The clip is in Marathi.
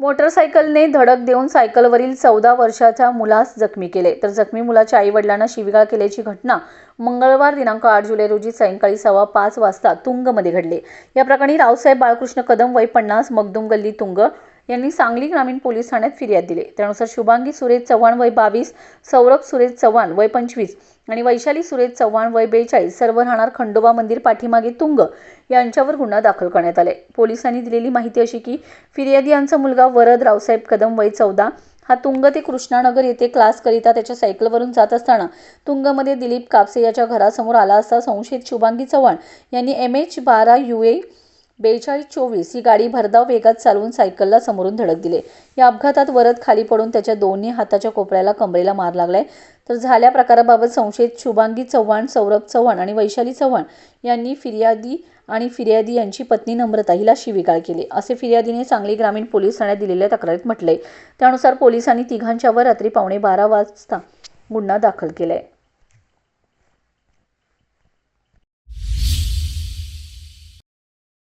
मोटरसायकलने धडक देऊन सायकलवरील चौदा वर्षाच्या मुलास जखमी केले. तर जखमी मुलाच्या आईवडिलांना शिवीगाळ केल्याची घटना मंगळवार दिनांक आठ जुलै रोजी सायंकाळी सव्वा पाच वाजता तुंगमध्ये घडले. या प्रकरणी रावसाहेब बाळकृष्ण कदम वय पन्नास मगदुम गल्ली तुंग यांनी सांगली ग्रामीण पोलीस ठाण्यात फिर्याद दिली. त्यानुसार शुभांगी सुरेश चव्हाण वय बावीस सौरभ सुरेश चव्हाण वय पंचवीस आणि वैशाली सुरेश चव्हाण वय बेचाळीस सर्व राहणार खंडोबा मंदिर पाठीमागे तुंग यांच्यावर गुन्हा दाखल करण्यात आले. पोलिसांनी दिलेली माहिती अशी की फिर्यादी यांचा मुलगा वरद रावसाहेब कदम वय चौदा. हा तुंग ते कृष्णानगर येथे क्लासकरिता त्याच्या सायकलवरून जात असताना तुंगमध्ये दिलीप कापसे याच्या घरासमोर आला असता संशयित शुभांगी चव्हाण यांनी एम एच बारा यू ए बेचाळीस चोवीस ही गाडी भरधाव वेगात चालवून सायकलला समोरून धडक दिले. या अपघातात वरद खाली पडून त्याच्या दोन्ही हाताच्या कोपऱ्याला कमरेला मार लागलाय. तर झाल्या प्रकाराबाबत संशयित शुभांगी चव्हाण सौरभ चव्हाण आणि वैशाली चव्हाण यांनी फिर्यादी आणि फिर्यादी यांची पत्नी नम्रता हिला शिवीगाळ केली. असे फिर्यादीने सांगली ग्रामीण पोलीस ठाण्यात दिलेल्या तक्रारीत म्हटलंय. त्यानुसार पोलिसांनी तिघांच्यावर रात्री पावणे बारा वाजता गुन्हा दाखल केलाय.